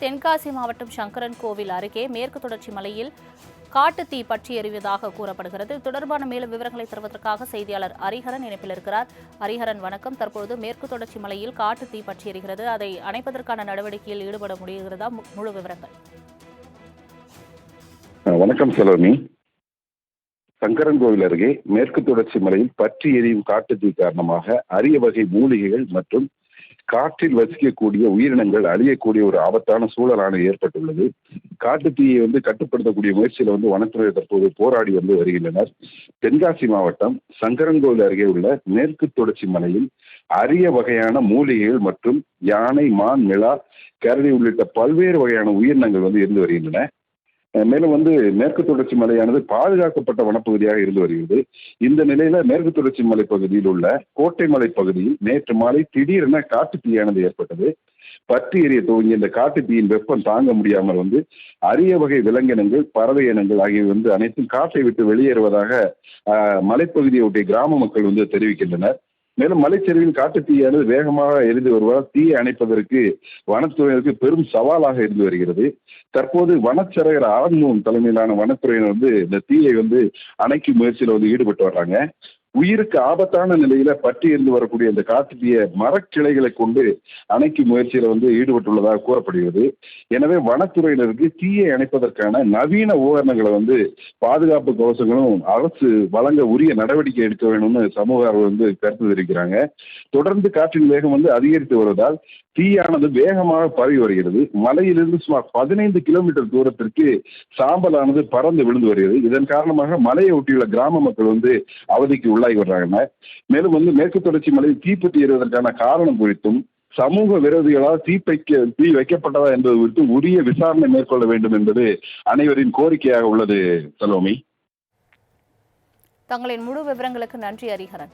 தென்காசி மாவட்டம் சங்கரன் கோவில் அருகே மேற்கு தொடர்ச்சி மலையில் காட்டுத்தீ பற்றி எறிவதாக கூறப்படுகிறது. தொடர்பான மேலும் விவரங்களை தருவதற்காக செய்தியாளர் ஹரிஹரன் இணைப்பில் இருக்கிறார். ஹரிஹரன் வணக்கம். தற்பொழுது மேற்கு தொடர்ச்சி மலையில் காட்டுத்தீ பற்றி எறிகிறது அதை அணைப்பதற்கான நடவடிக்கையில் ஈடுபட முடிகிறதா? முழு விவரங்கள். வணக்கம் சலோமி சங்கரன் கோவில் அருகே மேற்கு தொடர்ச்சி மலையில் பற்றி எரியும் காட்டுத்தீ காரணமாக அரிய வகை மூலிகைகள் மற்றும் காற்றில் வசிக்கக்கூடிய உயிரினங்கள் அழியக்கூடிய ஒரு ஆபத்தான சூழலானது ஏற்பட்டுள்ளது. காட்டுத்தீயை வந்து கட்டுப்படுத்தக்கூடிய முயற்சியில வந்து வனத்துறை தற்போது போராடி வந்து வருகின்றனர். தென்காசி மாவட்டம் சங்கரங்கோவில் அருகே உள்ள மேற்கு தொடர்ச்சி மலையில் அரிய வகையான மூலிகைகள் மற்றும் யானை மான் நிலா கரடி உள்ளிட்ட பல்வேறு வகையான உயிரினங்கள் வந்து இருந்து வருகின்றன. மேலும் வந்து மேற்கு தொடர்ச்சி மலையானது பாதுகாக்கப்பட்ட வனப்பகுதியாக இருந்து வருகிறது. இந்த நிலையில மேற்கு தொடர்ச்சி மலை பகுதியில் உள்ள கோட்டை மலை பகுதியில் நேற்று மாலை திடீரென காட்டு தீயானது ஏற்பட்டது. பற்றி எரிய துவங்கிய இந்த காட்டு தீயின் வெப்பம் தாங்க முடியாமல் வந்து அரிய வகை விலங்கினங்கள் பறவை இனங்கள் ஆகியவை வந்து அனைத்தும் காட்டை விட்டு வெளியேறுவதாக மலைப்பகுதியை ஒட்டிய கிராம மக்கள் வந்து தெரிவிக்கின்றனர். மேலும் மலைச்சரிவில் காட்டு தீயானது வேகமாக எரிந்து வருவதால் தீயை அணைப்பதற்கு வனத்துறையினருக்கு பெரும் சவாலாக இருந்து வருகிறது. தற்போது வனச்சரகர் ஆர்மூன் தலைமையிலான வனத்துறையினர் வந்து இந்த தீயை வந்து அணைக்கும் முயற்சியில் வந்து ஈடுபட்டு வர்றாங்க. உயிருக்கு ஆபத்தான நிலையில பற்றி இருந்து வரக்கூடிய இந்த காட்டுத்தீய மரக்கிளைகளை கொண்டு அணைக்கும் முயற்சியில வந்து ஈடுபட்டுள்ளதாக கூறப்படுகிறது. எனவே வனத்துறையினருக்கு தீயை அணைப்பதற்கான நவீன உபகரணங்களை வந்து பாதுகாப்பு கவசங்களும் அரசு வழங்க உரிய நடவடிக்கை எடுக்க வேணும்னு சமூக வந்து கருத்து தெரிவிக்கிறாங்க. தொடர்ந்து காற்றின் வேகம் வந்து அதிகரித்து வருவதால் தீயானது வேகமாக பரவி வருகிறது. மலையிலிருந்து சுமார் பதினைந்து கிலோமீட்டர் தூரத்திற்கு சாம்பலானது பறந்து விழுந்து வருகிறது. இதன் காரணமாக மலையை ஒட்டியுள்ள கிராம மக்கள் வந்து அவதிக்கு உள்ளாகி வர்றாங்க மேலும் வந்து மேற்கு தொடர்ச்சி மலையில் தீப்பற்றி எறிவதற்கான காரணம் குறித்தும் சமூக விரோதிகளால் தீப்பைக்க தீ வைக்கப்பட்டதா என்பது குறித்து உரிய விசாரணை மேற்கொள்ள வேண்டும் என்பது அனைவரின் கோரிக்கையாக உள்ளது சலோமி. தங்களின் முழு விவரங்களுக்கு நன்றி ஹரிஹரன்.